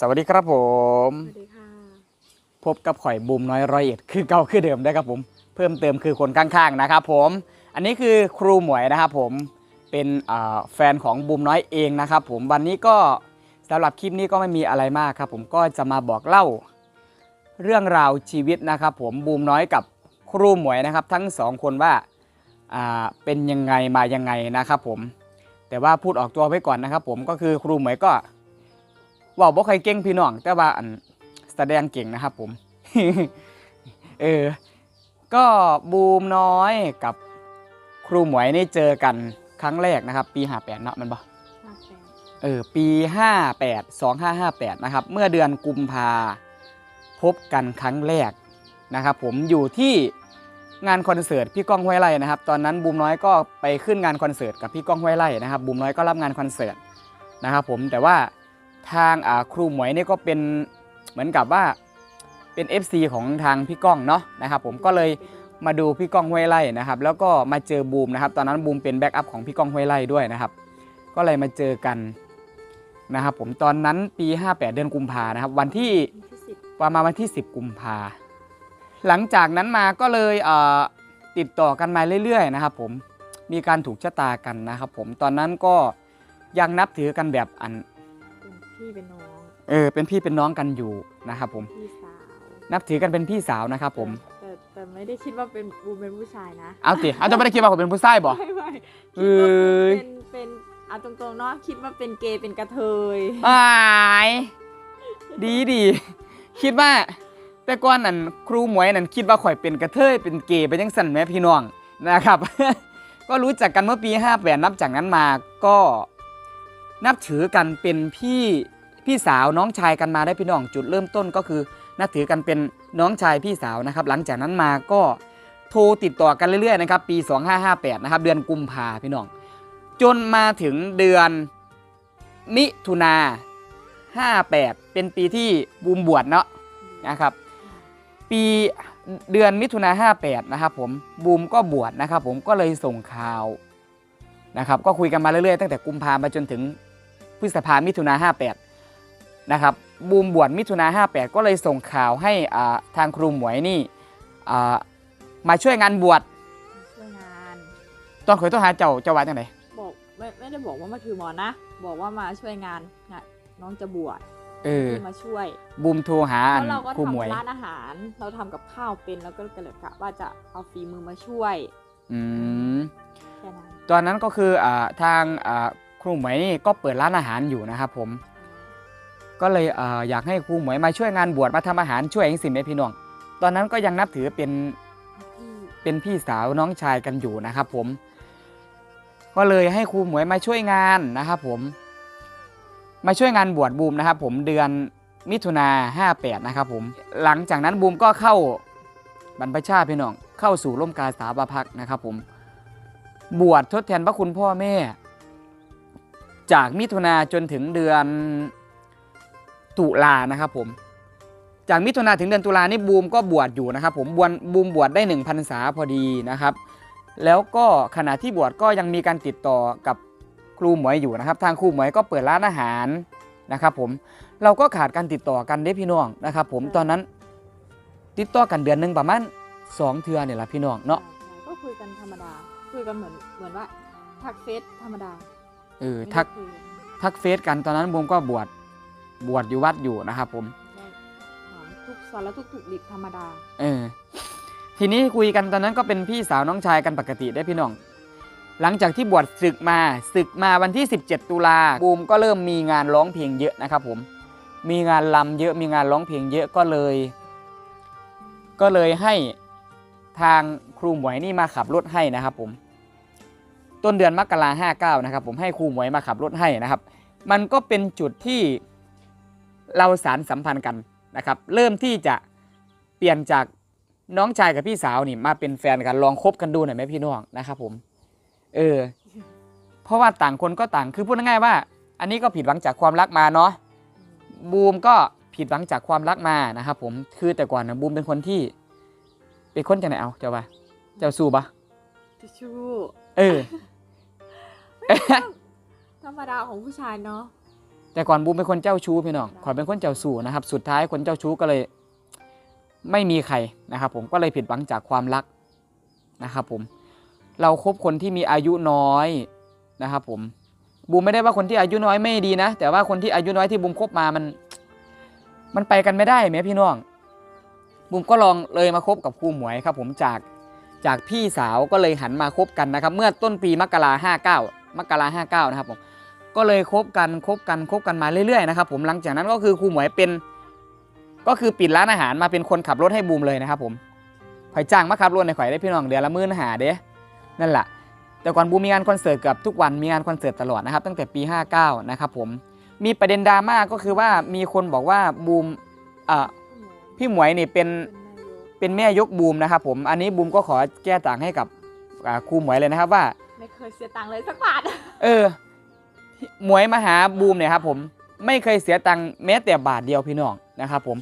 สวัสดีครับผม สวัสดีค่ะ พบกับข่อยบูมน้อยร้อยเอ็ดคือเก่าคือเดิมได้ครับผม เพิ่มเติมคือคนข้างๆนะครับผม อันนี้คือครูหมวยนะครับผม เป็นอ่าแฟนของบูมน้อยเองนะครับผม วันนี้ก็สำหรับคลิปนี้ก็ไม่มีอะไรมากครับผมก็จะมาบอกเล่า เรื่องราวชีวิตนะครับผมบูมน้อยกับครูหมวยนะครับ ทั้งสองคนว่าอ่าเป็นยังไงมายังไงนะครับผม แต่ว่าพูดออกตัวไว้ก่อนนะครับผมก็คือครูหมวยก็เว่าบ่ค่อยเก่งพี่น้อง แต่ว่าอันแสดงเก่งนะครับผม เออ ก็บูมน้อยกับครูหมวยนี่เจอกันครั้งแรกนะครับ ปี58เนาะมันบ่มาแฟนเออปี58 2558นะครับ เมื่อเดือนกุมภาพบกันครั้งแรกนะครับ ผมอยู่ที่งานคอนเสิร์ตพี่ก้องห้วยไร่นะครับ ตอนนั้นบูมน้อยก็ไปขึ้นงานคอนเสิร์ตกับพี่ก้องห้วยไร่นะครับบูมน้อยก็รับงานคอนเสิร์ตนะครับ ผมแต่ว่า ทางครูหมวยนี่ก็เป็นเหมือนกับว่าเป็น FC ของทางพี่ก้องเนาะนะครับผมก็เลยมาดูพี่ก้องห้วยไร่นะครับ แล้วก็มาเจอบูมนะครับ ตอนนั้นบูมเป็นแบ็กอัพของพี่ก้องห้วยไร่ด้วยนะครับ ก็เลยมาเจอกันนะครับ ผมตอนนั้นปี 58 เดือนกุมภานะครับ วันที่ประมาณวันที่ 10 กุมภาหลังจากนั้นมาก็เลยเติดต่อกันมาเรื่อยๆนะครับ ผมมีการถูกชะตากันนะครับ ผมตอนนั้นก็ยังนับถือกันแบบอัน พี่เป็นน้องเออเป็นพี่เป็นน้องกันอยู่นะครับผมพี่สาวนับถือกันเป็นพี่สาวนะครับผมแต่แต่ไม่ได้คิดว่าเป็นบูมเป็นผู้ชายนะเอาติเอาจะไม่ได้คิดว่าผมเป็นผู้ชายบ่ไม่ไม่เอ้คิดว่ายเป็นเป็นเอาตรงๆเนาะคิดว่าเป็นเกย์เป็นกระเทยอายดีดีคิดว่าแต่ก่อนนั่นครูหมวยนั่นคิดว่าข่อยเป็นกระเทยเป็นเกย์เป็นยังสั่นแหม่พี่น้องนะครับ ก็รู้จักกันเมื่อปี 58 นับจากนั้นมาก็ นับถือกันเป็นพี่พี่สาวน้องชายกันมาได้พี่น้องจุดเริ่มต้นก็คือ นับถือกันเป็นน้องชายพี่สาวนะครับ หลังจากนั้นมาก็โทรติดต่อกันเรื่อยๆนะครับปี 2558 นะครับ เดือนกุมภาพี่น้อง จนมาถึงเดือนมิถุนา58 เป็นปีที่บูมบวชเนาะนะครับ ปีเดือนมิถุนา58 นะครับผมบูมก็บวชนะครับ ผมก็เลยส่งข่าวนะครับ ก็คุยกันมาเรื่อยๆตั้งแต่กุมภามาจนถึง พฤษภามิถุนา58นะครับบูมบวชมิถุนา58ก็เลยส่งข่าวให้อ่าทางครูหมวยนี่อ่ามาช่วยงานบวชช่วยงานตอนเคยต้องหาเจ้าเจ้าวัดจังไหนบอกไม่ไม่ได้บอกว่ามาถือหมอนนะ บอกว่ามาช่วยงานงานน้องจะบวชเออที่มาช่วยบูมโทรหาเพอันราะเราก็ครูหมวยทำร้านอาหาร เราทำกับข้าวเป็นแล้วก็เลยกะว่าจะเอาฝีมือมาช่วยอืมแค่นั้นตอนนั้นก็คืออ่าทางอ่า ครูหมวยนี่ก็เปิดร้านอาหารอยู่นะครับผม ก็เลยเอออยากให้ครูหมวยมาช่วยงานบวชมาทำอาหารช่วยเองสิแม่พี่น้อง ตอนนั้นก็ยังนับถือเป็นเป็นพี่สาวน้องชายกันอยู่นะครับผม ก็เลยให้ครูหมวยมาช่วยงานนะครับผม มาช่วยงานบวชบูมนะครับผมเดือนมิถุนา58นะครับผม หลังจากนั้นบูมก็เข้าบรรพชาพี่น้อง เข้าสู่ร่มกาสาวพักนะครับผม บวชทดแทนพระคุณพ่อแม่ จากมิถุนาจนถึงเดือนตุลานะครับผม จากมิถุนาถึงเดือนตุลานี่บูมก็บวชอยู่นะครับ ผมบวชบูมบวชได้1 0 0 0พรรษาพอดีนะครับ แล้วก็ขณะที่บวชก็ยังมีการติดต่อกับครูหมวยอยู่นะครับ ทางครูหมวยก็เปิดร้านอาหารนะครับ ผมเราก็ขาดการติดต่อกันได้พี่น้องนะครับ ผมตอนนั้นติดต่อกันเดือนหนึ่งประมาณสองเทือเนี่ยแหละพี่น้องเนาะก็คุยกันธรรมดา คุยกันเหมือนเหมือนว่าทักเฟซธรรมดา เออไม่ได้ทักคุยทักเฟซกันตอนนั้นบูมก็บวชบวชอยู่วัดอยู่นะครับผมได้ถามทุกสารทุกถูกดิบธรรมดา เออ ทีนี้คุยกันตอนนั้นก็เป็นพี่สาวน้องชายกันปกติได้พี่น้อง หลังจากที่บวชศึกมาศึกมาวันที่ 17 ตุลาบูมก็เริ่มมีงานร้องเพลงเยอะนะครับผม มีงานลำเยอะมีงานร้องเพลงเยอะก็เลย ก็เลยให้ทางครูหมวยนี่มาขับรถให้นะครับผม ต้นเดือนมกราห้าเก้านะครับผมให้ครูหมวยมาขับรถให้นะครับ มันก็เป็นจุดที่เราสารสัมพันธ์กันนะครับ เริ่มที่จะเปลี่ยนจากน้องชายกับพี่สาวนี่มาเป็นแฟนกันลองคบกันดูหน่อยไหมพี่น้องนะครับผม เออ เพราะว่าต่างคนก็ต่างคือพูดง่ายๆว่า อันนี้ก็ผิดหวังจากความรักมาเนาะบูมก็ผิดหวังจากความรักมานะครับผมคือแต่ก่อนนะบูมเป็นคนที่ เป็นคนจะไหนเอาเจ้าปะเจ้าสู้ปะทิชชู่เออ ธรรมดาของผู้ชายเนาะแต่ก่อนบูมเป็นคนเจ้าชู้พี่น้องขอยเป็นคนเจ้าสู้นะครับ สุดท้ายคนเจ้าชู้ก็เลย ไม่มีใครนะครับ ผมก็เลยผิดหวังจากความรักนะครับ ผม เราครบคนที่มีอายุน้อยนะครับ ผมบูมไม่ได้ว่าคนที่อายุน้อยไม่ดีนะ แต่ว่าคนที่อายุน้อยที่บูมคบมามัน มันไปกันไม่ได้แหมพี่น้องบูมก็ลองเลยมาคบกับครูหมวยครับ ผมจากจากพี่สาวก็เลยหันมาคบกันนะครับ เมื่อต้นปีมกราห้าเก้า มกราห้าเก้านะครับผมก็เลยคบกันคบกันคบกันมาเรื่อยๆนะครับผมหลังจากนั้นก็คือครูหมวยเป็น ก็คือปิดร้านอาหารมาเป็นคนขับรถให้บูมเลยนะครับผมข่อยจ้างมาขับรถในข่อยได้พี่น้องเดือนละหมื่นหาเด้นั่นแหละแต่ก่อนบูมมีงานคอนเสิร์ตเกือบทุกวันมีงานคอนเสิร์ตตลอดนะครับตั้งแต่ปี 59 นะครับผมมีประเด็นดราม่าก็คือว่ามีคนบอกว่าบูมพี่หมวยนี่เป็นเป็นแม่ยกบูมนะครับผมอันนี้บูมก็ขอแก้ต่างให้กับครูหมวยเลยนะครับว่า ไม่เคยเสียตังค์เลยสักบาท เออหมวยมาหาบูมเนี่ยครับผมไม่เคยเสียตังค์แม้แต่บาทเดียวพี่น้องนะครับผม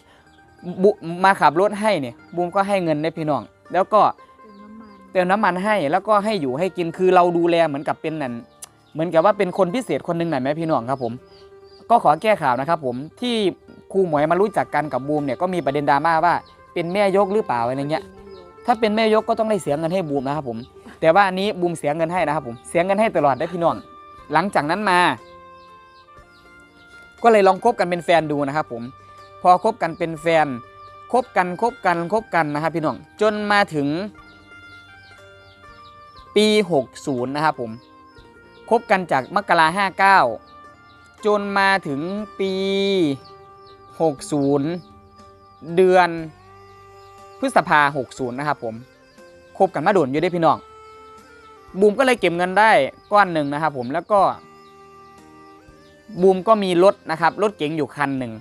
บุมาขับรถให้เนี่ยบูมก็ให้เงินในพี่น้อง แล้วก็เติมน้ำมันเติมน้ำมันให้แล้วก็ให้อยู่ให้กินคือเราดูแลเหมือนกับเป็นนั่นเหมือนกับว่าเป็นคนพิเศษคนหนึ่งหน่อยไหมพี่น้องครับผม ก็ขอแก้ข่าวนะครับผมที่ครูหมวยมารู้จักกันกับบูมเนี่ยก็มีประเด็นดราม่าว่าเป็นแม่ยกหรือเปล่าอะไรเงี้ยถ้าเป็นแม่ยกก็ต้องได้เสียเงินให้บูมนะครับผม แต่ว่าอันนี้บูมเสียเงินให้นะครับผมเสียเงินให้ตลอดได้พี่น้องหลังจากนั้นมา ก็เลยลองคบกันเป็นแฟนดูนะครับผมพอคบกันเป็นแฟนคบกันคบกันคบกันนะครับพี่น้องจนมาถึง ปี 60 นะครับผมคบกันจากมกรา59จนมาถึงปี 60 เดือนพฤษภา60 นะครับผมคบกันมาโดนอยู่ได้พี่น้อง บูมก็เลยเก็บเงินได้ก้อนหนึ่งนะครับ ผมแล้วก็บูมก็มีรถนะครับรถเก๋งอยู่คันหนึ่ง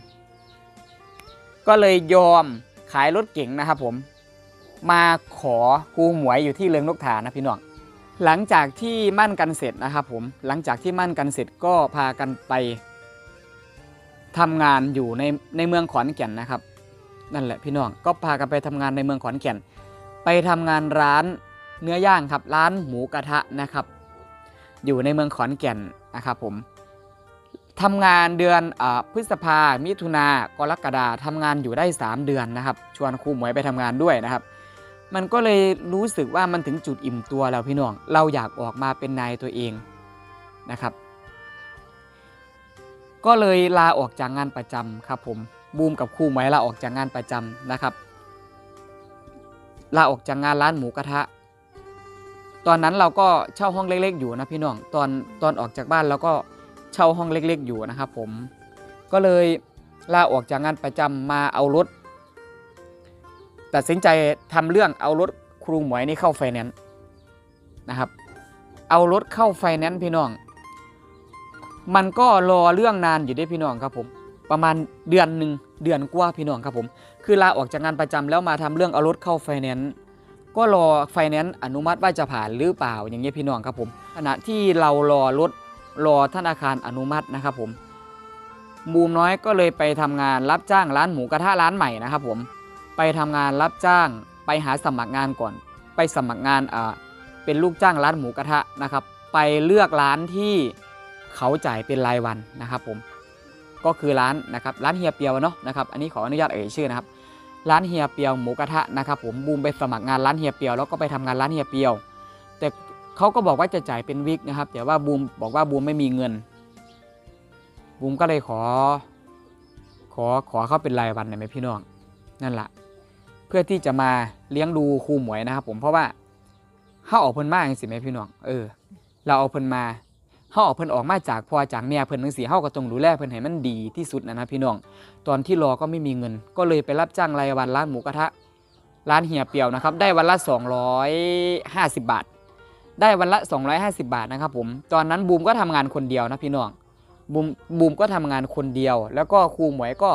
ก็เลยยอมขายรถเก๋งนะครับ ผมมาขอครูหมวยอยู่ที่เรืองนกถานะพี่น้องหลังจากที่มั่นกันเสร็จนะครับผมหลังจากที่มั่นกันเสร็จก็พากันไปทำงานอยู่ในในเมืองขอนแก่นนะครับ นั่นแหละพี่น้องก็พากันไปทำงานในเมืองขอนแก่น ไปทำงานร้าน เนื้อย่างครับร้านหมูกระทะนะครับ อยู่ในเมืองขอนแก่นนะครับผมทำงานเดือนอพฤษภา มิถุนากรกฎาทำงานอยู่ได้ 3 เดือนนะครับ ชวนครูหมวยไปทำงานด้วยนะครับ มันก็เลยรู้สึกว่ามันถึงจุดอิ่มตัวแล้วพี่น้อง เราอยากออกมาเป็นนายตัวเองนะครับ ก็เลยลาออกจากงานประจำครับผมบูมกับครูหมวยลาออกจากงานประจำนะครับลาออกจากงานร้านหมูกระทะ ตอนนั้นเราก็เช่าห้องเล็ก ๆ อยู่นะพี่น้องตอนตอนออกจากบ้านเราก็เช่าห้องเล็ก ๆ อยู่นะครับผมก็เลยลาออกจากงานประจำมาเอารถตัดสินใจทำเรื่องเอารถครูหมวยนี่เข้าไฟแนนซ์นะครับ เอารถเข้าไฟแนนซ์พี่น้อง มันก็รอเรื่องนานอยู่ด้วยพี่น้องครับผม ประมาณเดือนหนึ่งเดือนกว่าพี่น้องครับผม คือลาออกจากงานประจำแล้วมาทำเรื่องเอารถเข้าไฟแนนซ์ ก็รอไฟแนนซ์อนุมัติว่าจะผ่านหรือเปล่าอย่างเงี้ยพี่น้องครับผมขณะที่เรารอรถรอธนาคารอนุมัตินะครับผมบูมน้อยก็เลยไปทำงานรับจ้างร้านหมูกระทะร้านใหม่นะครับผมไปทำงานรับจ้างไปหาสมัครงานก่อน ไปสมัครงานอ่าเป็นลูกจ้างร้านหมูกระทะนะครับ ไปเลือกร้านที่เขาจ่ายเป็นรายวันนะครับผมก็คือร้านนะครับร้านเฮียเปียวเนาะนะครับอันนี้ขออนุญาตเอ่ยชื่อนะครับ ร้านเฮียเปียวหมูกระทะนะครับผมบูมไปสมัครงานร้านเฮียเปียวแล้วก็ไปทำงานร้านเฮียเปียว แต่เขาก็บอกว่าจะจ่ายเป็นวิกนะครับ แต่ว่าบูมบอกว่าบูมไม่มีเงิน บูมก็เลยขอ ขอขอเข้าเป็นรายวันหน่อยไหมพี่น้องนั่นแหละเพื่อที่จะมาเลี้ยงดูครูหมวยนะครับ ผมเพราะว่าเขาออกเพิ่นมาอย่างไหมพี่น้องเออ เราเอาเพิ่นมา เขาออกเพิ่นออกมาจากพ่อจากแม่เพิ่นทั้งสี่เขาก็ต้องดูแลเพิ่นให้มันดีที่สุดนะนะพี่น้อง ตอนที่รอก็ไม่มีเงิน ก็เลยไปรับจ้างรายวันร้านหมูกระทะ ร้านเฮียเปียวนะครับ ได้วันละ 250 บาท ได้วันละ 250 บาทนะครับผม ตอนนั้นบูมก็ทำงานคนเดียวนะพี่น้อง บูมบูมก็ทำงานคนเดียว แล้วก็ครูหมวยก็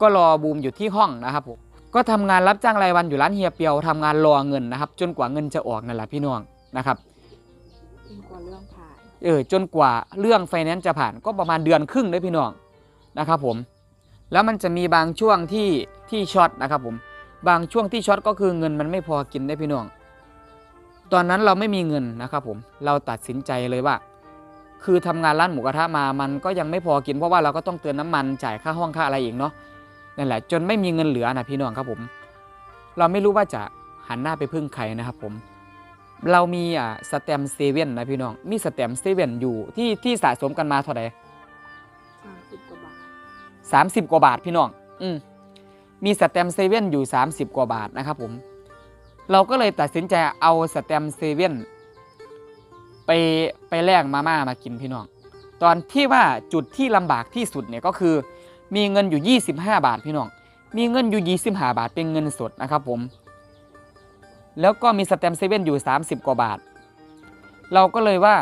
ก็รอบูมอยู่ที่ห้องนะครับผม ก็ทำงานรับจ้างรายวันอยู่ร้านเฮียเปียวทำงานรอเงินนะครับ จนกว่าเงินจะออกนั่นแหละพี่น้องนะครับ เออจนกว่าเรื่องไฟแนนซ์จะผ่านก็ประมาณเดือนครึ่งด้วยพี่น้องนะครับผมแล้วมันจะมีบางช่วงที่ที่ช็อตนะครับผมบางช่วงที่ช็อตก็คือเงินมันไม่พอกินได้พี่น้อง ตอนนั้นเราไม่มีเงินนะครับผมเราตัดสินใจเลยว่า คือทำงานร้านหมูกระทะมามันก็ยังไม่พอกิน เพราะว่าเราก็ต้องเตือนน้ำมันจ่ายค่าห้องค่าอะไรอีกเนาะนั่นแหละ จนไม่มีเงินเหลือนะพี่น้องครับผม เราไม่รู้ว่าจะหันหน้าไปพึ่งใครนะครับผม เรามีอ่าสแตมเซเว่นนะพี่น้อง มีสแตมเซเว่นอยู่ที่ที่สะสมกันมาเท่าไหร่สามสิบกว่าบาทสามสิบกว่าบาทพี่น้อง อืมมีสแตมเซเว่นอยู่30กว่าบาทนะครับผม เราก็เลยตัดสินใจเอาสแตมเซเว่นไปไปแลกมาม่ามากินพี่น้อง ตอนที่ว่าจุดที่ลำบากที่สุดเนี่ยก็คือ มีเงินอยู่ 25 บาทพี่น้อง มีเงินอยู่25บาทเป็นเงินสดนะครับผม แล้วก็มีสแตมเซเว่นอยู่ 30 กว่าบาท เราก็เลยว่า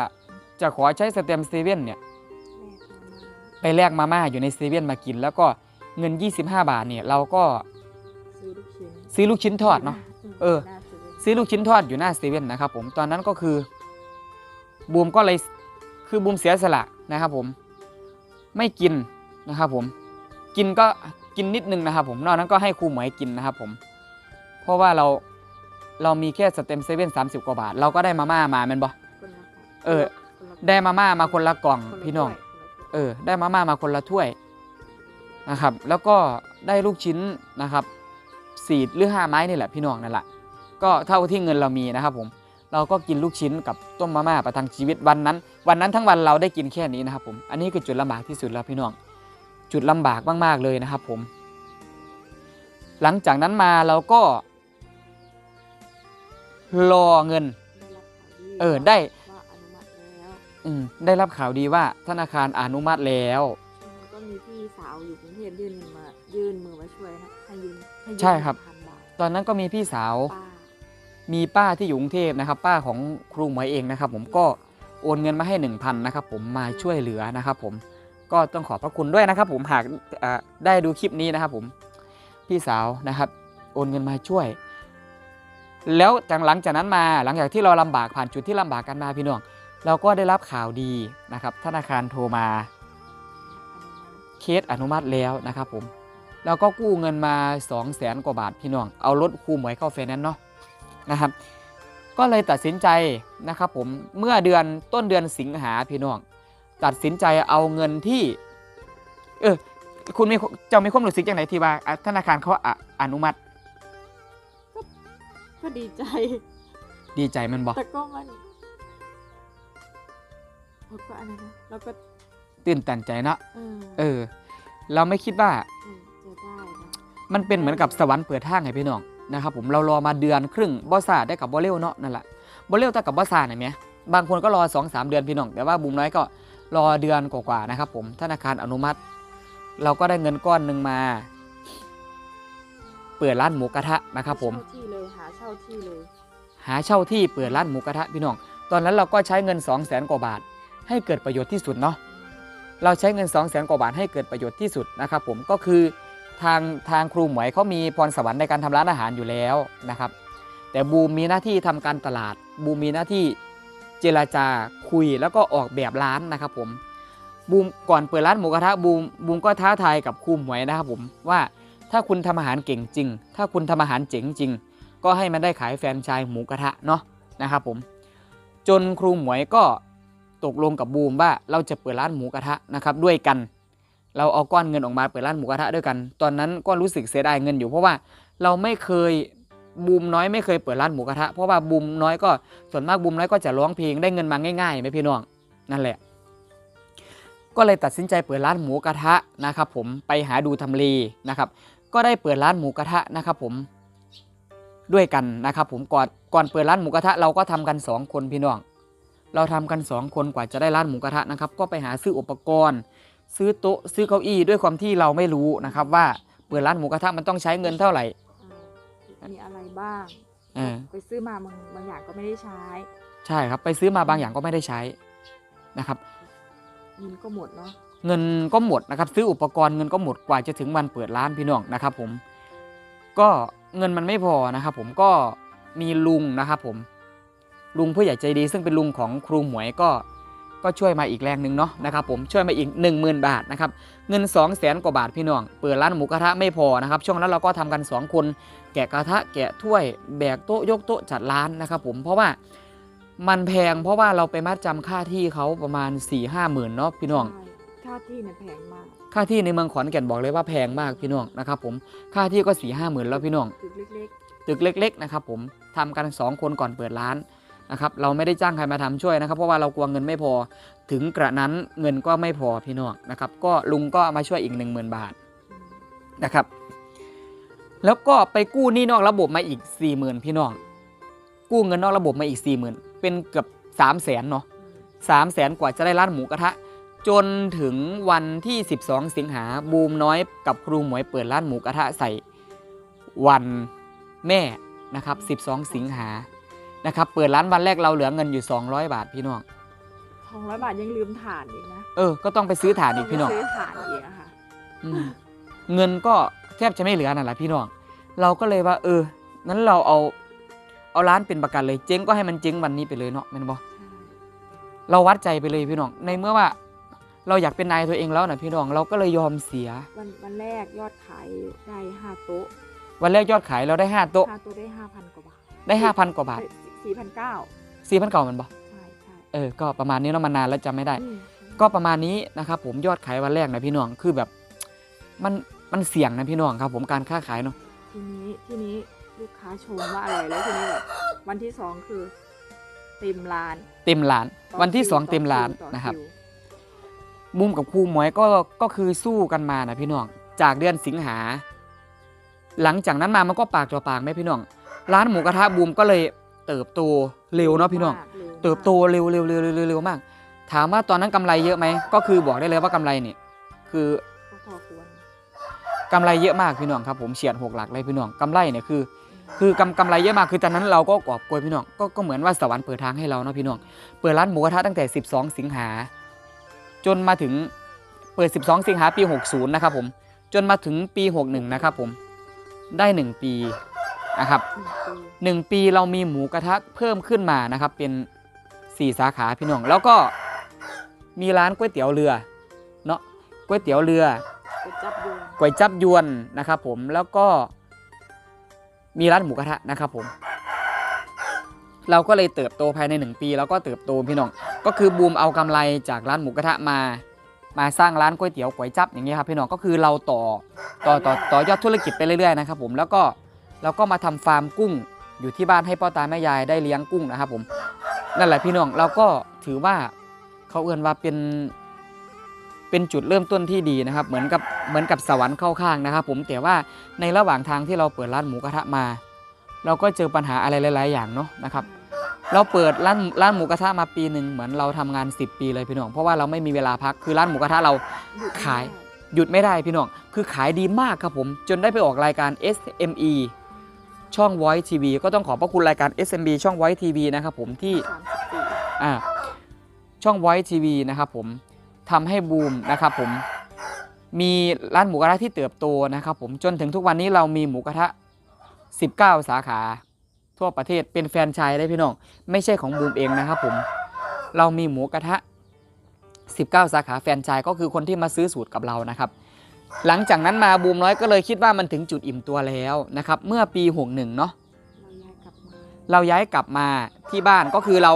จะขอใช้สแตมเซเว่นเนี่ยแม่ทำมาไปแลกมาม่าอยู่ในเซเว่นมากิน แล้วก็เงิน 25 บาทเนี่ยเราก็ซื้อลูกชิ้นซื้อลูกชิ้นทอดเนาะเออหน้าเซเว่นซื้อลูกชิ้นทอดอยู่หน้าเซเว่นนะครับผมตอนนั้นก็คือบูมก็เลยคือบูมเสียสละนะครับผมไม่กินนะครับผมกินก็กินนิดนึงนะครับผมนอกนั้นก็ให้ครูหมวยกินนะครับผมเพราะว่าเรา เรามีแค่สเต็มเซเว่นสามสิบกว่าบาท เราก็ได้มาม่ามาแมันบอคนละเออ คนละได้มาม่ามาคนละกล่องคละพี่น้องถ้วยคนละถ้วยเออ ได้มาม่ามาคนละถ้วยนะครับ แล้วก็ได้ลูกชิ้นนะครับสี่หรือห้าไม้นี่แหละพี่น้องนั่นแหละก็เท่าที่เงินเรามีนะครับผม เราก็กินลูกชิ้นกับต้มมาม่าประทังชีวิตวันนั้น วันนั้นทั้งวันเราได้กินแค่นี้นะครับผม อันนี้คือจุดลำบากที่สุดแล้วพี่น้อง จุดลำบากมากๆเลยนะครับผม หลังจากนั้นมาเราก็ รอเงินได้รับข่าวดีเออได้ ว่าอนุมัติแล้วอืมได้รับข่าวดีว่าธนาคารอนุมัติแล้ว แล้วก็มีพี่สาวอยู่กรุงเทพยื่นเงินมายื่นมือมาช่วยนะให้ยืมให้ยืมใช่ครับหนึ่งพันบาทตอนนั้นก็มีพี่สาว ป้ามีป้าที่อยู่กรุงเทพนะครับ ป้าของครูหมวยเองนะครับ ผมก็โอนเงินมาให้ 1,000นะครับผมมาช่วยเหลือนะครับ ผมก็ต้องขอบพระคุณด้วยนะครับ ผมหากอ่าได้ดูคลิปนี้นะครับ ผมพี่สาวนะครับ โอนเงินมาช่วย แล้วจากหลังจากนั้นมาหลังจากที่เราลำบากผ่านจุดที่ลำบากกันมาพี่น้องเราก็ได้รับข่าวดีนะครับธนาคารโทรมาเคสอนุมัติแล้วนะครับผมเราก็กู้เงินมา 2 0 0แสนกว่าบาทพี่น้อง เอารถคูหมวยเข้าไฟแนนซ์เนาะนะครับ ก็เลยตัดสินใจนะครับผมเมื่อเดือนต้นเดือนสิงหาพี่น้อง ตัดสินใจเอาเงินที่ เออคุณมีจ้ามีความรู้สึกอย่างไรที่ว่าธนาคารเขาออนุมัติ ก็ดีใจ ดีใจมันบอกแต่ก็มันแล้วก็อะไรนะแล้วก็ตื่นตันใจเนาะเออเออ เราไม่คิดว่าเออจะได้นะมันเป็นเหมือนกับสวรรค์เปิดทางให้พี่น้องนะครับผมเรารอมาเดือนครึ่งบอสาได้กับบอเร็วเนาะนั่นแหละบอเร็วแต่กับบอสาเนี่ยไหมบางคนก็รอ2อสเดือนพี่น้อง แต่ว่าบุมน้อยก็รอเดือนกว่าๆนะครับผมธนาคารอนุมัติ เราก็ได้เงินก้อนหนึ่งมา เปิดร้านหมูกระทะนะครับผม เช่าที่เลยหาเช่าที่เลย หาเช่าที่เปิดร้านหมูกระทะพี่น้อง ตอนนั้นเราก็ใช้เงิน 2 0 0แสนกว่าบาท ให้เกิดประโยชน์ที่สุดเนาะ เราใช้เงิน 2 0 0แสนกว่าบาทให้เกิดประโยชน์ที่สุดนะครับผม ก็คือทางทางครูหมวยเขามีพรสวรรค์ในการทำร้านอาหารอยู่แล้วนะครับ แต่บูมมีหน้าที่ทำการตลาด บูมมีหน้าที่เจรจาคุยแล้วก็ออกแบบร้านนะครับผม บูมก่อนเปิดร้านหมูกระทะบูมบูมก็ท้าทายกับครูหมวยนะครับผมว่า ถ้าคุณทำอาหารเก่งจริง ถ้าคุณทำอาหารเจ๋งจริง ก็ให้มันได้ขายแฟรนไชายหมูกระทะเนาะนะครับผม จนครูหมวยก็ตกลงกับบูมว่าเราจะเปิดร้านหมูกระทะนะครับด้วยกัน เราเอาก้อนเงินออกมาเปิดร้านหมูกระทะด้วยกัน ตอนนั้นก็รู้สึกเสียดายเงินอยู่เพราะว่าเราไม่เคยบูมน้อยไม่เคยเปิดร้านหมูกระทะเพราะว่าบูมน้อยก็ส่วนมากบูมน้อยก็จะร้องเพลงได้เงินมาง่ายๆไหมพี่น้องนั่นแหละ ก็เลยตัดสินใจเปิดร้านหมูกระทะนะครับผมไปหาดูทำเลนะครับ ก็ได้เปิดร้านหมูกระทะนะครับผมด้วยกันนะครับผมก่อนก่อนเปิดร้านหมูกระทะเราก็ทำกัน 2 คนพี่น้อง เราทำกัน 2 คนกว่าจะได้ร้านหมูกระทะนะครับ ก็ไปหาซื้ออุปกรณ์ ซื้อโต๊ะซื้อเก้าอี้ด้วยความที่เราไม่รู้นะครับ ว่าเปิดร้านหมูกระทะมันต้องใช้เงินเท่าไหร่อ่ามีอะไรบ้างเออไปซื้อมาบางบางอย่างก็ไม่ได้ใช้ ใช่ครับ ไปซื้อมาบางอย่างก็ไม่ได้ใช้นะครับเงินก็หมดเนาะ เงินก็หมดนะครับ ซื้ออุปกรณ์เงินก็หมดกว่าจะถึงวันเปิดร้านพี่น้องนะครับผมก็เงินมันไม่พอนะครับผมก็มีลุงนะครับผมลุงผู้ใหญ่ใจดี ซึ่งเป็นลุงของครูหมวยก็ก็ช่วยมาอีกแรงหนึ่งเนาะนะครับผมช่วยมาอีก 1 0,000 บาทนะครับเงิน 2 0 0แสนกว่าบาทพี่น้อง เปิดร้านหมูกระทะไม่พอนะครับ ช่วงนั้นเราก็ทำกัน 2 คน แกะกระทะแกะถ้วยแบกโต๊ะยกโต๊ะจัดร้านนะครับผมเพราะว่ามันแพงเพราะว่าเราไปมัดจำค่าที่เขาประมาณ4ี่ห้าหมื่นเนาะพี่น้อง ค่าที่เนี่ยแพงมากค่าที่ในเมืองขอนแก่นบอกเลยว่าแพงมากพี่น้องนะครับผมค่าที่ก็สี่ห้าหมื่นแล้วพี่น้องตึกเล็กตึกเล็ก ๆ นะครับผมทำกัน 2 คนก่อนเปิดร้านนะครับเราไม่ได้จ้างใครมาทำช่วยนะครับ เพราะว่าเรากลัวเงินไม่พอ ถึงกระนั้นเงินก็ไม่พอพี่น้องนะครับ ก็ลุงก็มาช่วยอีก 1 0,000 บาทๆอืมนะครับ แล้วก็ไปกู้หนี้นอกระบบมาอีก 4 0,000 พี่น้อง กู้เงินนอกระบบมาอีก 4 0,000 เป็นเกือบ3 0 0 0 0นเนาะอืมสามแสนกว่าจะได้ร้านหมูกระทะ จนถึงวันที่ 12 สิงหาบูมน้อยกับครูหมวยเปิดร้านหมูกระทะใส่วันแม่นะครับ 12 สิงหานะครับ เปิดร้านวันแรกเราเหลือเงินอยู่ 200 บาทพี่น้องทองร้อยบาทยังลืมฐานอีกนะ เออ ก็ต้องไปซื้อถ่านอีกพี่น้องต้ไปซื้อฐานอีกอะค่ะอืมเงินก็แทบจะไม่เหลือนั่นแหละพี่น้อง เราก็เลยว่า เออ งั้นเราเอาเอาร้านเป็นประกันเลย เจ๊งก็ให้มันเจ๊งวันนี้ไปเลยเนาะแม่นบอใช่เราวัดใจไปเลยพี่น้อง ในเมื่อว่า เราอยากเป็นนายตัวเองแล้วนะพี่น้องเราก็เลยยอมเสีย วันวันแรกยอดขายได้ห้าโต๊ะวันแรกยอดขายเราได้ห้าโต๊ะห้าโต๊ะได้ห้าพันกว่าบาทได้ห้าพันกว่าบาทสี่พันเก้าสี่พันเก่ามันบอใช่ใช่เออก็ประมาณนี้เนาะมันนานแล้วจำไม่ได้อืมก็ประมาณนี้นะครับผมยอดขายวันแรกนะพี่น้องคือแบบมันมันเสี่ยงนะพี่น้องครับ ผมการค้าขายเนาะทีนี้ทีนี้ลูกค้าชมว่าอร่อยแล้วทีนี้แบบวันที่สองคือเต็มร้าน เต็มร้านต่อวันที่คิสองเต็มร้านต่อนะครับว มุมกับครูหมวยก็ก็คือสู้กันมานะพี่น้อง จากเดือนสิงหา หลังจากนั้นมามันก็ปากต่อปากไหมพี่น้อง ร้านหมูกระทะบูมก็เลยเติบโตเร็วเนาะพี่น้องมากร็วมากเติบโตเร็วเร็วเร็วเร็วเร็วเร็วมาก ถามว่าตอนนั้นกำไรเยอะไหม ก็คือบอกได้เลยว่ากำไรเนี่ยคือก็พอควรกำไรเยอะมากพี่น้องครับผมเฉียดหกหลักเลยพี่น้องกำไรเนี่ยคือ คือกำกำไรเยอะมากคือตอนนั้นเราก็กอบโกยพี่น้องก็ก็เหมือนว่าสวรรค์เปิดทางให้เราเนาะพี่น้อง เปิดร้านหมูกระทะตั้งแต่ 12 สิงหา จนมาถึงเปิด 12 สิงหาปี 60 นะครับผมจนมาถึงปี 61 นะครับผมได้ 1 ปีนะครับหนึ่งปี1ปีเรามีหมูกระทะเพิ่มขึ้นมานะครับ เป็น 4 สาขาพี่น้อง แล้วก็มีร้านก๋วยเตี๋ยวเรือเนาะก๋วยเตี๋ยวเรือไปจับยวนก๋วยจับยวนนะครับผมแล้วก็มีร้านหมูกระทะนะครับผม เราก็เลยเติบโตภายใน 1 ปี แล้วก็เติบโตพี่น้อง ก็คือบูมเอากำไรจากร้านหมูกระทะมา มาสร้างร้านก๋วยเตี๋ยวก๋วยจับอย่างเงี้ยครับพี่น้องก็คือเราต่อต่อต่อต่อยอดธุรกิจไปเรื่อยๆนะครับผมแล้วก็เราก็มาทำฟาร์มกุ้งอยู่ที่บ้านให้พ่อตาแม่ยายได้เลี้ยงกุ้งนะครับผมนั่นแหละพี่น้องเราก็ถือว่าเขาเอื้อนว่าเป็นเป็นจุดเริ่มต้นที่ดีนะครับ เหมือนกับเหมือนกับสวรรค์เข้าข้างนะครับผมแต่ว่าในระหว่างทางที่เราเปิดร้านหมูกระทะมา เราก็เจอปัญหาอะไรหลาย ๆ อย่างเนาะนะครับ เราเปิดร้านร้านหมูกระทะมาปีหนึ่งเหมือนเราทำงาน 10 ปีเลยพี่น้องเพราะว่าเราไม่มีเวลาพักคือร้านหมูกระทะเราขายหยุดไม่ได้พี่น้องคือขายดีมากครับผม จนได้ไปออกรายการ SME ช่อง Voice TV ก็ต้องขอบพระคุณรายการ SMB ช่อง Voice TV นะครับผมที่สามสิบปีอ่าช่อง Voice TV นะครับผมทำให้บูมนะครับผมมีร้านหมูกระทะที่เติบโตนะครับผมจนถึงทุกวันนี้เรามีหมูกระทะ 19 สาขา ทั่วประเทศเป็นแฟนชส์ได้พี่น้อง ไม่ใช่ของบูมเองนะครับผม เรามีหมูกระทะ 19 สาขาแฟนชส์ก็คือคนที่มาซื้อสูตรกับเรานะครับ หลังจากนั้นมาบูมน้อยก็เลยคิดว่ามันถึงจุดอิ่มตัวแล้วนะครับ เมื่อปี61เนาะเราย้ายกลับมาเราย้ายกลับมาที่บ้านก็คือเรา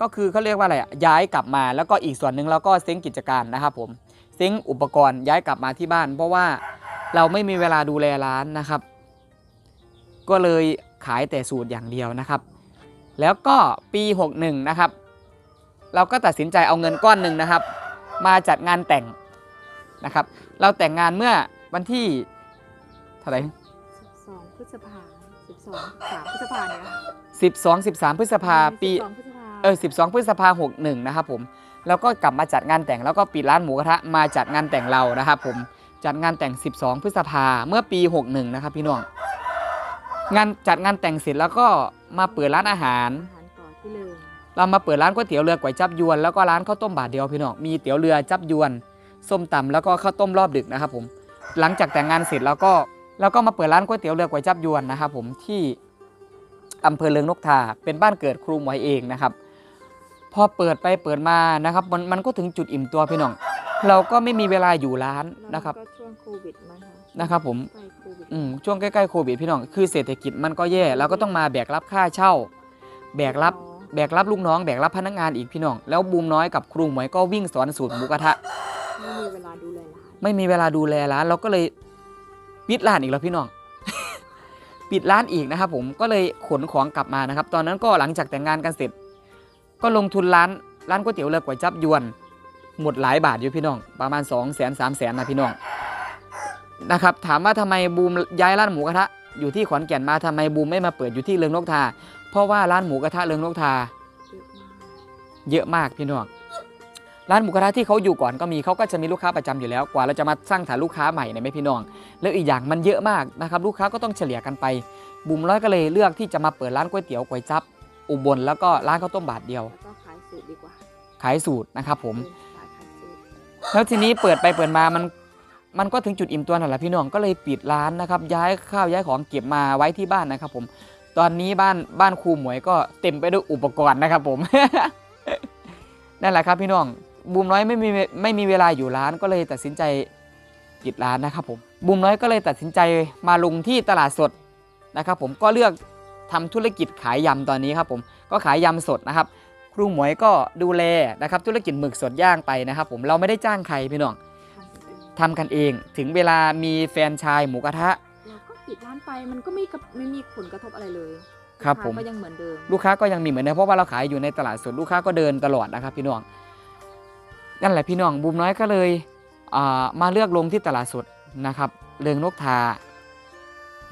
ก็คือเขาเรียกว่าอะไรย้ายกลับมาแล้วก็อีกส่วนหนึ่งเราก็เซ้งกิจการนะครับผมเซ้งอุปกรณ์ย้ายกลับมาที่บ้าน เพราะว่าเราไม่มีเวลาดูแลร้านนะครับ ก็เลย ขายแต่สูตรอย่างเดียวนะครับ แล้วก็ปี 61 นะครับ เราก็ตัดสินใจเอาเงินก้อนหนึ่งนะครับ มาจัดงานแต่งนะครับ เราแต่งงานเมื่อวันที่เท่าไหร่12 พฤษภา12 3พฤษภาเนี่ยค่ะ12 13 พฤษภาปี12พฤษภาเออ12 พฤษภาหกหนึ่งนะครับผมแล้วก็กลับมาจัดงานแต่งแล้วก็ปิดร้านหมูกระทะมาจัดงานแต่งเรานะครับผมจัดงานแต่ง 12 พฤษภาเมื่อปี 61 นะครับพี่น้อง งานจัดงานแต่งเสร็จแล้วก็มาเปิดร้านอาหาร อาหารต่อที่เดิมเรามาเปิดร้านก๋วยเตี๋ยวเรือก๋วยจับยวนแล้วก็ร้านข้าวต้มบาทเดียวพี่น้องมีเตี๋ยวเรือจับยวน ส้มตำแล้วก็ข้าวต้มรอบดึกนะครับผมหลังจากแต่งงานเสร็จแล้วก็เราก็มาเปิดร้านก๋วยเตี๋ยวเรือก๋วยจับยวนนะครับผมที่อำเภอเลืองนกทาเป็นบ้านเกิดครูหมวยเองนะครับพอเปิดไปเปิดมานะครับมันมันก็ถึงจุดอิ่มตัวพี่น้อง เราก็ไม่มีเวลาอยู่ร้านนะครับแล้วก็ช่วงโควิดมาค่ะ นะครับผมใกล้โควิดอืมช่วงใกล้ๆโควิดพี่น้องคือเศรษฐกิจมันก็แย่เราก็ต้องมาแบกรับค่าเช่า แบกรับแบกรับลูกน้องแบกรับพนักงานอีกพี่น้อง แล้วบูมน้อยกับครูหมวยก็วิ่งสอนสูตรหมูกระทะ ไม่มีเวลาดูแลร้านไม่มีเวลาดูแลร้านเราก็เลยปิดร้านอีกแล้วพี่น้อง ปิดร้านอีกนะครับผมก็เลยขนของกลับมานะครับ ตอนนั้นก็หลังจากแต่งงานกันเสร็จ ก็ลงทุนร้านร้านก๋วยเตี๋ยวเรือก๋วยจับยวน หมดหลายบาทอยู่พี่น้อง ประมาณ2 0 0 0 0 0 3 0 0 0 0นะพี่น้อง นะครับถามว่าทำไมบูมย้ายร้านหมูกระทะอยู่ที่ขอนแก่นมาทำไมบูมไม่มาเปิดอยู่ที่เรืองนกทา เพราะว่าร้านหมูกระทะเรืองนกทาเยอะมากเยอะมากพี่น้องร้านหมูกระทะที่เขาอยู่ก่อนก็มีเขาก็จะมีลูกค้าประจำอยู่แล้วกว่าเราจะมาสร้างฐานลูกค้าใหม่เนี่ยไหมพี่น้อง แล้วอีกอย่างมันเยอะมากนะครับลูกค้าก็ต้องเฉลี่ยกันไป บุ๋มร้อยก็เลยเลือกที่จะมาเปิดร้านก๋วยเตี๋ยวก๋วยจับ อุบลแล้วก็ร้านข้าวต้มบาทเดียวแล้วก็ขายสูตรดีกว่าขายสูตรนะครับผมเดินสายขายสูตรแล้วทีนี้เปิดไปเปิดมามัน มันก็ถึงจุดอิ่มตัวนั่นแหละพี่น้องก็เลยปิดร้านนะครับ ย้ายข้าวย้ายของเก็บมาไว้ที่บ้านนะครับ ผม ตอนนี้บ้านบ้านครูหมวยก็เต็มไปด้วยอุปกรณ์นะครับ ผม นั่นแหละครับพี่น้องบูมน้อยไม่มีไม่มีเวลาอยู่ร้านก็เลยตัดสินใจปิดร้านนะครับผมบูมน้อยก็เลยตัดสินใจมาลงที่ตลาดสดนะครับ ผมก็เลือกทำธุรกิจขายยำตอนนี้ครับ ผมก็ขายยำสดนะครับ ครูหมวยก็ดูแลนะครับ ธุรกิจหมึกสดย่างไปนะครับ ผมเราไม่ได้จ้างใครพี่น้อง ทำเองทำกันเอง ถึงเวลามีแฟนชายหมูกระทะ เราก็ปิดร้านไปมันก็ไม่กับไม่มีผลกระทบอะไรเลยครับลูกผมก็ยังเหมือนเดิมลูกค้าก็ยังมีเหมือนเดิมเพราะว่าเราขายอยู่ในตลาดสดลูกค้าก็เดินตลอดนะครับพี่น้องนั่นแหละพี่น้องบูมน้อยก็เลยอ่ามาเลือกลงที่ตลาดสดนะครับเริงนกทา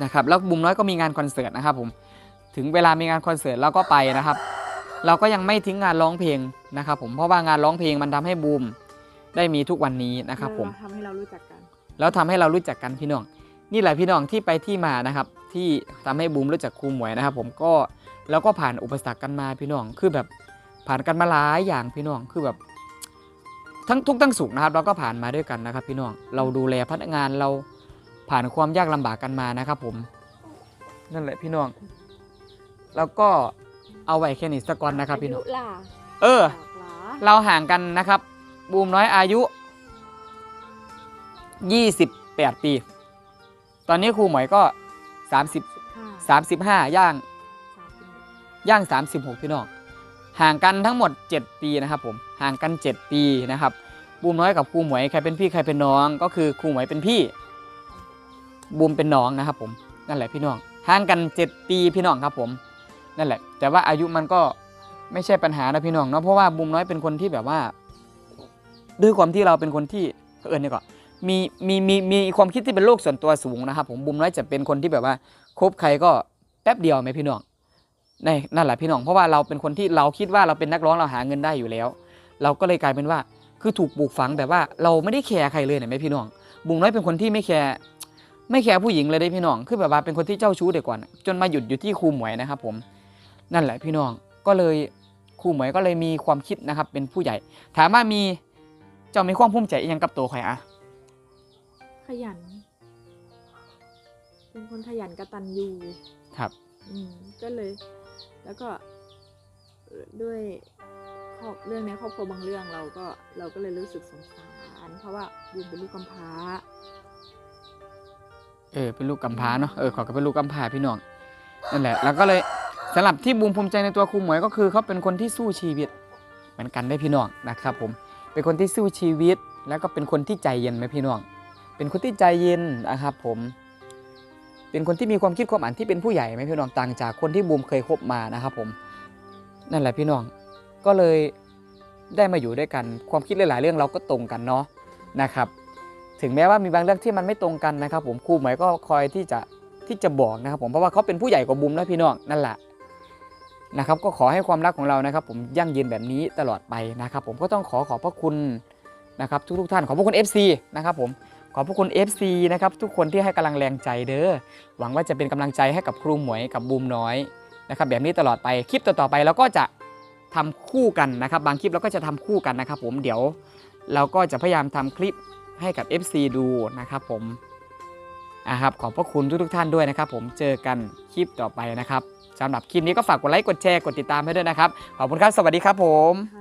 นะครับแล้วบูมน้อยก็มีงานคอนเสิร์ตนะครับผมถึงเวลามีงานคอนเสิร์ตเราก็ไปนะครับ เราก็ยังไม่ทิ้งงานร้องเพลงนะครับผมเพราะว่างานร้องเพลงมันทำให้บูม ได้มีทุกวันนี้นะครับผมทำให้เรารู้จักกัน แล้วทำให้เรารู้จักกันพี่น้อง นี่แหละพี่น้องที่ไปที่มานะครับ ที่ทำให้บูมรู้จักครูหมวยนะครับ ผมก็แล้วก็ผ่านอุปสรรคกันมาพี่น้อง คือแบบผ่านกันมาหลายอย่างพี่น้อง คือแบบ ทั้งทุกข์ทั้งสุขนะครับ เราก็ผ่านมาด้วยกันนะครับ พี่น้อง เราดูแลพนักงานเราผ่านความยากลำบากกันมานะครับ ผม นั่นแหละพี่น้อง แล้วก็เอาไว้แค่นี้สักก่อนนะครับ พี่น้องายุล่ะเออหลากหลายเราห่างกันนะครับ บูมน้อยอายุ 28 ปี ตอนนี้ครูหมวยก็ 30สิบห้า35 ย่างสามสิบหกย่าง 36 พี่น้อง ห่างกันทั้งหมด 7 ปีนะครับผม ห่างกัน 7 ปีนะครับ บูมน้อยกับครูหมวยใครเป็นพี่ใครเป็นน้อง ก็คือครูหมวยเป็นพี่ บูมเป็นน้องนะครับผม นั่นแหละพี่น้อง ห่างกัน 7 ปีพี่น้องครับผม นั่นแหละ แต่ว่าอายุมันก็ไม่ใช่ปัญหานะพี่น้องเนาะ เพราะว่าบูมน้อยเป็นคนที่แบบว่า ด้วยความที่เราเป็นคนที่เอิญนี่ก่อนมีมีมีมีความคิดที่เป็นโลกส่วนตัวสูงนะครับ ผมบูมน้อยจะเป็นคนที่แบบว่าคบใครก็แป๊บเดียวไหมพี่น้องในนั่นแหละพี่น้องเพราะว่าเราเป็นคนที่เราคิดว่าเราเป็นนักร้องเราหาเงินได้อยู่แล้ว เราก็เลยกลายเป็นว่าคือถูกปลูกฝังแบบว่าเราไม่ได้แคร์ใครเลยเห็นไหมพี่น้องบูมน้อยเป็นคนที่ไม่แคร์ไม่แคร์ผู้หญิงเลยได้พี่น้อง คือแบบว่าเป็นคนที่เจ้าชู้เด็กก่อนจนมาหยุดอยู่ที่ครูหมวยนะครับ ผมนั่นแหละพี่น้องก็เลยครูหมวยก็เลยมีความคิดนะครับเป็นผู้ใหญ่ ถามว่ามี เจ้ามีความภูมิใจอิหยังกับตัวข่อยอะขยัน เป็นคนขยันกระตันยูครับ อืมก็เลย แล้วก็เอ่อด้วยครอบเรื่องในครอบครัวบางเรื่องเราก็เราก็เลยรู้สึกสงสาร เพราะว่าบูมเป็นลูกกำพร้า เออเป็นลูกกำพร้าเนาะเออขอก็เป็นลูกกำพร้าพี่น้องนั่นแหละ แล้วก็เลยสำหรับที่บูมภูมิใจในตัวครูหมวยก็คือเขาเป็นคนที่สู้ชีวิตเหมือนกันได้พี่น้องนะครับผม เป็นคนที่สู้ชีวิต แล้วก็เป็นคนที่ใจเย็นไหมพี่น้อง เป็นคนที่ใจเย็นนะครับผม เป็นคนที่มีความคิดความอ่านที่เป็นผู้ใหญ่ไหมพี่น้องต่างจากคนที่บูมเคยคบมานะครับผม นั่นแหละพี่น้อง ก็เลยได้มาอยู่ด้วยกัน ความคิดหลาย ๆ เรื่องเราก็ตรงกันเนาะนะครับ ถึงแม้ว่ามีบางเรื่องที่มันไม่ตรงกันนะครับ ผมครูหมายก็คอยที่จะที่จะบอกนะครับผมเพราะว่าเขาเป็นผู้ใหญ่กว่าบุมนะพี่น้องนั่นแหละ นะครับก็ขอให้ความรักของเรานะครับ ผมยั่งยืนแบบนี้ตลอดไปนะครับผมก็ต้องขอขอบพระคุณนะครับทุกๆท่านขอบพระคุณ FC นะครับผมขอบพระคุณ FC นะครับทุกคนที่ให้กำลังแรงใจเด้อหวังว่าจะเป็นกำลังใจให้กับครูหมวยกับบูมน้อยนะครับแบบนี้ตลอดไปคลิปต่อๆไปเราก็จะทำคู่กันนะครับ บางคลิปเราก็จะทำคู่กันนะครับ ผมเดี๋ยวเราก็จะพยายามทำคลิปให้กับ FC ดูนะครับผมอะครับขอบพระคุณทุกๆท่านด้วยนะครับ ผมเจอกันคลิปต่อไปนะครับ สำหรับคลิปนี้ก็ฝากกดไลค์กดแชร์กดติดตามให้ด้วยนะครับขอบคุณครับสวัสดีครับผม